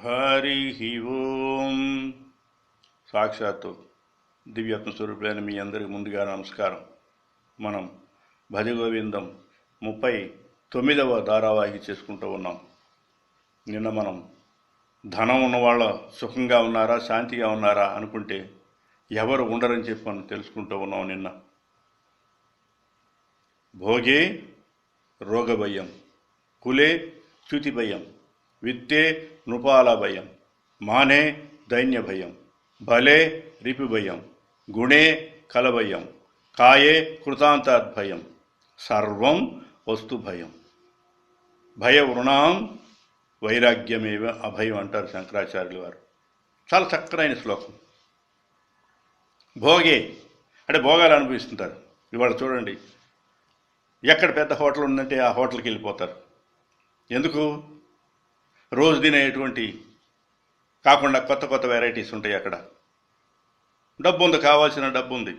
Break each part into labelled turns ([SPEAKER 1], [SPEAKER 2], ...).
[SPEAKER 1] హరి ఓం. సాక్షాత్తు దివ్యాత్మ స్వరూపులైన మీ అందరికి ముందుగా నమస్కారం. మనం భజగోవిందం ముప్పై తొమ్మిదవ ధారావాహిక చేసుకుంటూ ఉన్నాం. నిన్న మనం ధనం ఉన్నవాళ్ళ సుఖంగా ఉన్నారా శాంతిగా ఉన్నారా అనుకుంటే ఎవరు ఉండరని చెప్పి మనం తెలుసుకుంటూ ఉన్నాం నిన్న. భోగే రోగభయం కులే చ్యుతి భయం విత్తే నృపాల భయం మానే దైన్య భయం బలే రిపి భయం గుణే కలభయం కాయే కృతాంతాద్భయం సర్వం వస్తు భయం. భయ వృణాం వైరాగ్యమేవ అభయం అంటారు శంకరాచార్యులు వారు. చాలా చక్కనైన శ్లోకం. భోగే అంటే భోగాలు అనుభవిస్తుంటారు. ఇవాళ చూడండి ఎక్కడ పెద్ద హోటల్ ఉందంటే ఆ హోటల్కి వెళ్ళిపోతారు. ఎందుకు? రోజు తినేటువంటి కాకుండా కొత్త కొత్త వెరైటీస్ ఉంటాయి అక్కడ. డబ్బు ఉంది కావాల్సిన డబ్బు ఉంది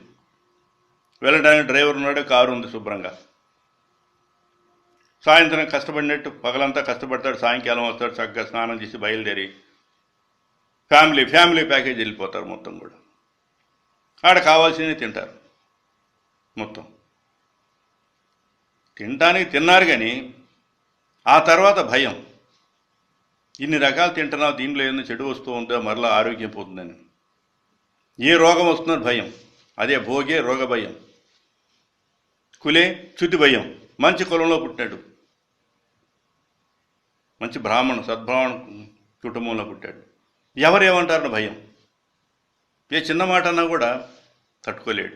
[SPEAKER 1] వెళ్ళడానికి డ్రైవర్ ఉన్నాడు కారు ఉంది శుభ్రంగా. సాయంత్రం కష్టపడినట్టు పగలంతా కష్టపడతాడు సాయంకాలం వస్తాడు చక్కగా స్నానం చేసి బయలుదేరి ఫ్యామిలీ ఫ్యామిలీ ప్యాకేజ్ వెళ్ళిపోతారు మొత్తం కూడా. ఆడ కావాల్సినవి తింటారు మొత్తం. తినడానికి తిన్నారు కానీ ఆ తర్వాత భయం. ఇన్ని రకాలు తింటున్నావు దీంట్లో ఏదైనా చెడు వస్తూ ఉందో మరలా ఆరోగ్యం పోతుందని. ఏ రోగం వస్తుందో భయం. అదే భోగే రోగ భయం. కులే చుతి భయం. మంచి కులంలో పుట్టాడు. మంచి బ్రాహ్మణ సద్బ్రాహ్మణ కుటుంబంలో పుట్టాడు. ఎవరేమంటారని భయం. ఏ చిన్న మాట అన్నా కూడా తట్టుకోలేడు.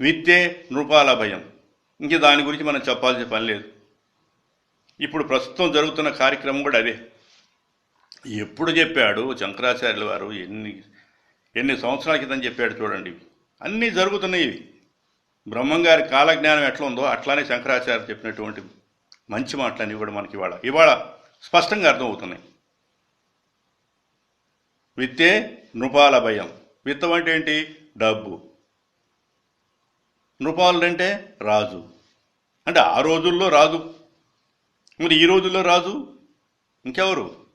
[SPEAKER 1] విత్తే నృపాల భయం. ఇంక దాని గురించి మనం చెప్పాల్సిన పని లేదు. ఇప్పుడు ప్రస్తుతం జరుగుతున్న కార్యక్రమం కూడా అదే. ఎప్పుడు చెప్పాడు శంకరాచార్యుల వారు ఎన్ని ఎన్ని సంవత్సరాల క్రితం చెప్పాడు చూడండి. అన్నీ జరుగుతున్నాయి ఇవి. బ్రహ్మంగారి కాలజ్ఞానం ఎట్లా ఉందో అట్లానే శంకరాచార్య చెప్పినటువంటి మంచి మాటలన్నీ కూడా మనకి ఇవాళ ఇవాళ స్పష్టంగా అర్థమవుతున్నాయి. విత్తే నృపాల భయం. విత్తం అంటే ఏంటి? డబ్బు. నృపాలు అంటే రాజు. అంటే ఆ రోజుల్లో రాజు మరి ఈ రోజుల్లో రాజు ఇంకెవరు?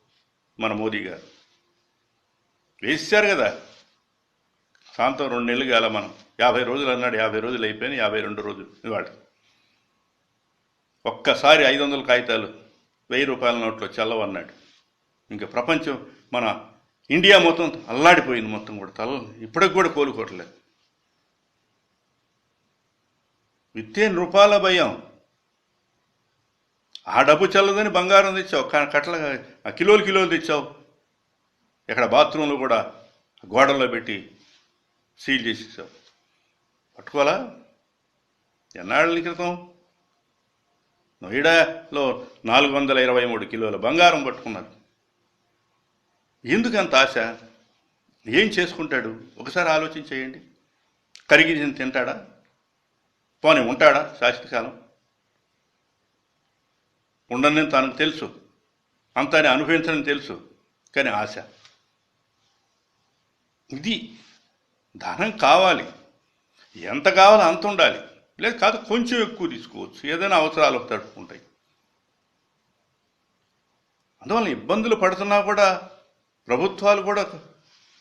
[SPEAKER 1] మన మోదీ గారు. వేసారు కదా. సాంతం రెండు నెలలు కాల మనం. యాభై రోజులు అన్నాడు యాభై రోజులు అయిపోయినాయి యాభై రెండు రోజులు ఇవాళ. ఒక్కసారి ఐదు వందల కాగితాలు వెయ్యి రూపాయల నోట్లో చల్లవన్నాడు. ఇంకా ప్రపంచం మన ఇండియా మొత్తం అల్లాడిపోయింది మొత్తం కూడా. తల ఇప్పటికి కూడా కోలుకోవట్లేదు. విత్తే రూపాయల భయం. ఆ డబ్బు చల్లదని బంగారం తెచ్చావు కానీ కట్టలు కిలోలు కిలోలు తెచ్చావు. ఇక్కడ బాత్రూంలో కూడా గోడల్లో పెట్టి సీల్ చేసేసావు. పట్టుకోవాలా? ఎన్నాళ్ళ క్రితం? నోయిడాలో నాలుగు వందల ఇరవై మూడు కిలోల బంగారం పట్టుకున్నారు ఎందుకంత ఆశ? ఏం చేసుకుంటాడు? ఒకసారి ఆలోచించేయండి. కరిగించింది తింటాడా? పోనీ ఉంటాడా? శాశ్వతకాలం? ఉండని తనకు తెలుసు. అంత అనుభవించడం తెలుసు. కానీ ఆశ. ఇది ధనం కావాలి. ఎంత కావాలో అంత ఉండాలి. లేదు కాదు కొంచెం ఎక్కువ తీసుకోవచ్చు. ఏదైనా అవసరాలు తడుపుకుంటాయి అందువల్ల ఇబ్బందులు పడుతున్నా కూడా ప్రభుత్వాలు కూడా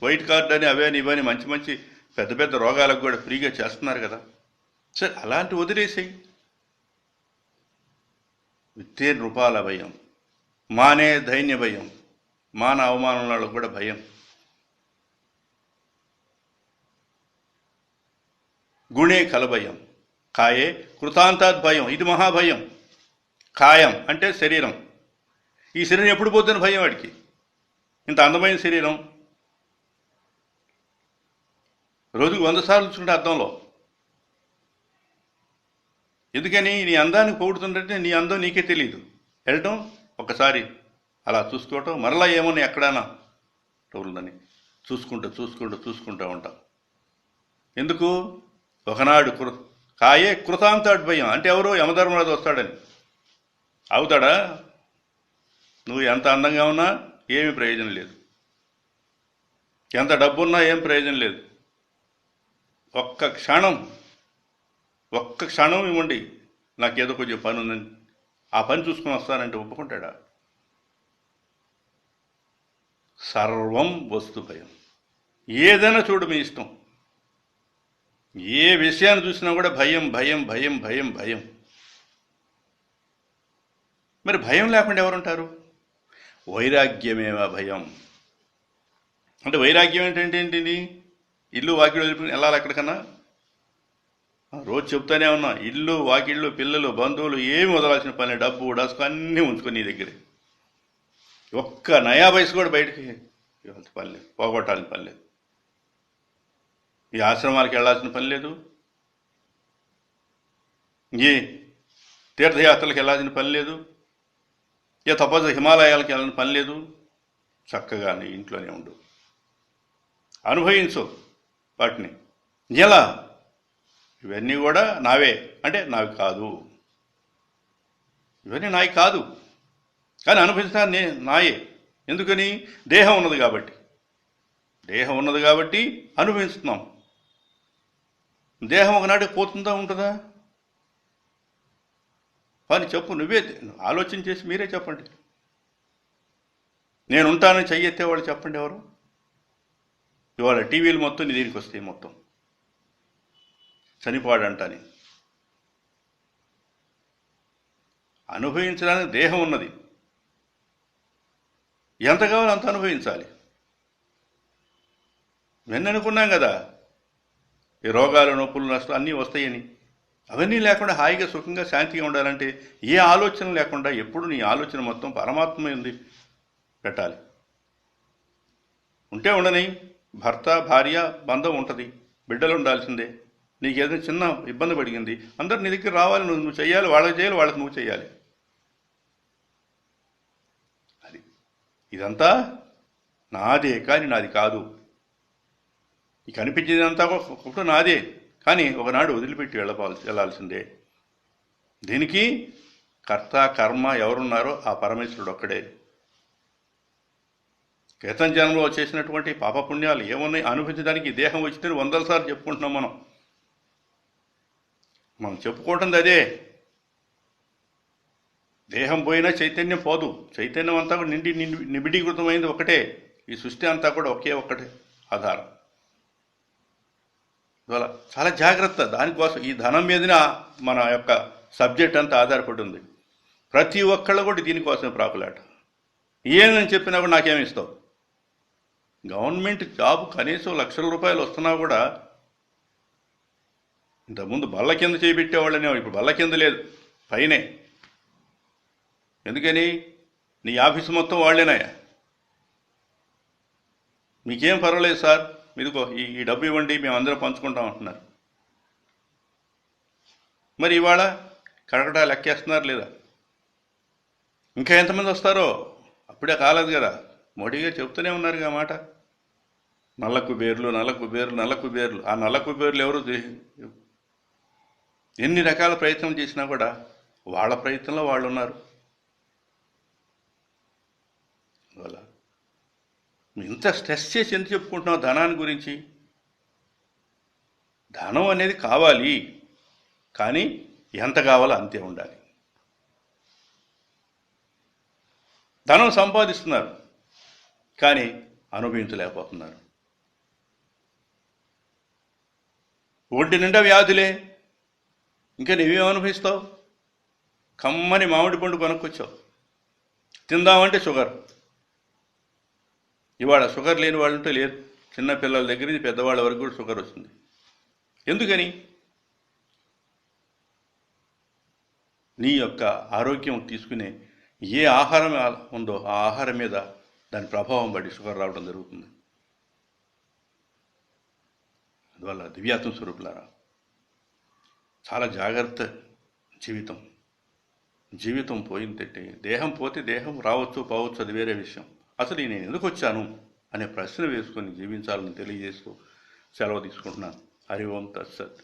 [SPEAKER 1] వైట్ కార్డ్ అని అవని ఇవని మంచి మంచి పెద్ద పెద్ద రోగాలకు కూడా ఫ్రీగా చేస్తున్నారు కదా. సరే అలాంటి వదిలేసేయి. విత్తే నృపాల భయం. మానే దైన్య భయం. మాన అవమానంలో కూడా భయం. గుణే కలభయం. కాయే కృతాంతాద్ భయం. ఇది మహాభయం. కాయం అంటే శరీరం. ఈ శరీరం ఎప్పుడు పోతుందని భయం వాడికి. ఇంత అందమైన శరీరం. రోజుకు వంద సార్లు చూసుకుంటే అర్థంలో ఎందుకని నీ అందాన్ని పొగుడుతుంటే నీ అందం నీకే తెలియదు వెళ్ళటం ఒకసారి అలా చూసుకోవటం మరలా ఏమని ఎక్కడైనా ఉందని చూసుకుంటూ చూసుకుంటూ చూసుకుంటూ ఉంటాం. ఎందుకు? ఒకనాడు కృ కాయే కృతాంతాడు భయం. అంటే ఎవరు యమధర్మరాజు వస్తాడని. అవుతాడా? నువ్వు ఎంత అందంగా ఉన్నా ఏమి ప్రయోజనం లేదు. ఎంత డబ్బున్నా ఏం ప్రయోజనం లేదు. ఒక్క క్షణం ఒక్క క్షణం ఇవ్వండి. నాకేదో కొంచెం పని ఉందని ఆ పని చూసుకొని వస్తానంటే ఒప్పుకుంటాడా? సర్వం వస్తు భయం. ఏదైనా చూడు మీ ఇష్టం. ఏ విషయాన్ని చూసినా కూడా భయం భయం భయం భయం భయం. మరి భయం లేకుండా ఎవరుంటారు? వైరాగ్యమేవా భయం. అంటే వైరాగ్యం ఏంటంటే ఏంటిది? ఇల్లు వాకిడు వెళ్ళిపోయి వెళ్ళాలి ఎక్కడికన్నా? రోజు చెప్తానే ఉన్నా ఇల్లు వాకిళ్ళు పిల్లలు బంధువులు ఏమి వదలాల్సిన పని డబ్బు డస్కు అన్నీ ఉంచుకొని నీ దగ్గరే. ఒక్క నయా వయసు కూడా బయటికి ఇవ్వాల్సిన పని లేదు. పోగొట్టాల్సిన పని లేదు. ఈ ఆశ్రమాలకు వెళ్ళాల్సిన పని లేదు. ఏ తీర్థయాత్రలకు వెళ్ళాల్సిన పని లేదు. ఏ తపస్సు హిమాలయాలకు వెళ్ళాల్సిన పని లేదు. చక్కగా నీ ఇంట్లోనే ఉండు. అనుభవించు వాటిని. ఎలా? ఇవన్నీ కూడా నావే. అంటే నావి కాదు. ఇవన్నీ నాయి కాదు. కానీ అనుభవించడానికి నే నాయే. ఎందుకని? దేహం ఉన్నది కాబట్టి. దేహం ఉన్నది కాబట్టి అనుభవిస్తున్నాం. దేహం ఒకనాటికి పోతుందా ఉంటుందా? అని చెప్పు. నువ్వే ఆలోచన చేసి మీరే చెప్పండి. నేను ఉంటానని చెయ్యెత్తే వాళ్ళు చెప్పండి ఎవరు? ఇవాళ టీవీలు మొత్తం నీ దీనికి వస్తాయి మొత్తం. చనిపోడంటని అనుభవించడానికి దేహం ఉన్నది. ఎంత కావాలో అంత అనుభవించాలి. వెన్న అనుకున్నాం కదా ఈ రోగాలు నొప్పులు నష్టాలు అన్నీ వస్తాయని. అవన్నీ లేకుండా హాయిగా సుఖంగా శాంతిగా ఉండాలంటే ఏ ఆలోచన లేకుండా ఎప్పుడు నీ ఆలోచన మొత్తం పరమాత్మ ఉంది పెట్టాలి. ఉంటే ఉండని భర్త భార్య బంధం ఉంటుంది. బిడ్డలు ఉండాల్సిందే. నీకు ఏదైనా చిన్న ఇబ్బంది పడిగింది. అందరు నీ దగ్గర రావాలి నువ్వు నువ్వు చేయాలి వాళ్ళకి చేయాలి వాళ్ళకి నువ్వు చేయాలి అది. ఇదంతా నాదే కానీ నాది కాదు. ఈ కనిపించేదంతా ఒకటి నాదే. కానీ ఒకనాడు వదిలిపెట్టి వెళ్ళపాల్సి వెళ్ళాల్సిందే. దీనికి కర్త కర్మ ఎవరున్నారో ఆ పరమేశ్వరుడు ఒక్కడే. క్రితం జన్మలో చేసినటువంటి పాపపుణ్యాలు ఏమున్నాయి? అనుభవించడానికి దేహం వచ్చిందని వందల సార్లు చెప్పుకుంటున్నాం మనం. మనం చెప్పుకుంటుంది అదే. దేహం పోయినా చైతన్యం పోదు. చైతన్యం అంతా కూడా నిండి నిబిడీకృతమైంది ఒకటే. ఈ సృష్టి అంతా కూడా ఒకే ఒక్కటే ఆధారం. ఇవాళ చాలా జాగ్రత్త. దానికోసం ఈ ధనం మీదనే మన యొక్క సబ్జెక్ట్ అంతా ఆధారపడి ఉంది. ప్రతి ఒక్కళ్ళు కూడా దీనికోసమే ప్రాకులాట. ఏమని చెప్పినా కూడా నాకేమిస్తావు గవర్నమెంట్ జాబ్ కనీసం లక్షల రూపాయలు వస్తున్నా కూడా ఇంతకుముందు బల్ల కింద చేపెట్టేవాళ్ళనే ఇప్పుడు బల్ల కింద లేదు. పైనే. ఎందుకని? నీ ఆఫీసు మొత్తం వాళ్ళేనాయా? మీకేం పర్వాలేదు సార్? మీదిగో ఈ ఈ డబ్బు ఇవ్వండి మేము అందరం పంచుకుంటాం అంటున్నారు. మరి ఇవాళ కడకడా లెక్కేస్తున్నారు లేదా? ఇంకా ఎంతమంది వస్తారో? అప్పుడే కాలేదు కదా. మోడీ గారు చెప్తూనే ఉన్నారు మాట. నల్ల కుబేర్లు నల్ల కుబేర్లు నల్ల కుబేర్లు ఆ నల్ల కుబేర్లు ఎవరు? ఎన్ని రకాల ప్రయత్నం చేసినా కూడా వాళ్ళ ప్రయత్నంలో వాళ్ళు ఉన్నారు అందువల్ల ఇంత స్ట్రెస్ చేసి ఎంత చెప్పుకుంటున్నావు ధనాన్ని గురించి? ధనం అనేది కావాలి కానీ ఎంత కావాలో అంతే ఉండాలి. ధనం సంపాదిస్తున్నారు కానీ అనుభవించలేకపోతున్నారు. ఒంటి నిండా వ్యాధులే. ఇంకా నువ్వేం అనుభవిస్తావు? కమ్మని మామిడి పండు కొనుక్కొచ్చావు. తిందామంటే షుగర్. ఇవాళ షుగర్ లేని వాళ్ళు ఉంటే లేదు చిన్న పిల్లల దగ్గర నుంచి పెద్దవాళ్ళ వరకు కూడా షుగర్ వస్తుంది. ఎందుకని? నీ యొక్క ఆరోగ్యం తీసుకునే ఏ ఆహారం ఉందో ఆ ఆహారం మీద దాని ప్రభావం పడి షుగర్ రావడం జరుగుతుంది. అందువల్ల దివ్యాత్మ స్వరూపులారా చాలా జాగ్రత్త జీవితం. జీవితం పోయిందంటే దేహం పోతే దేహం రావచ్చు పోవచ్చు అది వేరే విషయం. అసలు ఈ నేను ఎందుకు వచ్చాను అనే ప్రశ్న వేసుకొని జీవించాలని తెలియజేస్తూ సెలవు తీసుకుంటున్నాను. హరి ఓం తత్సత్.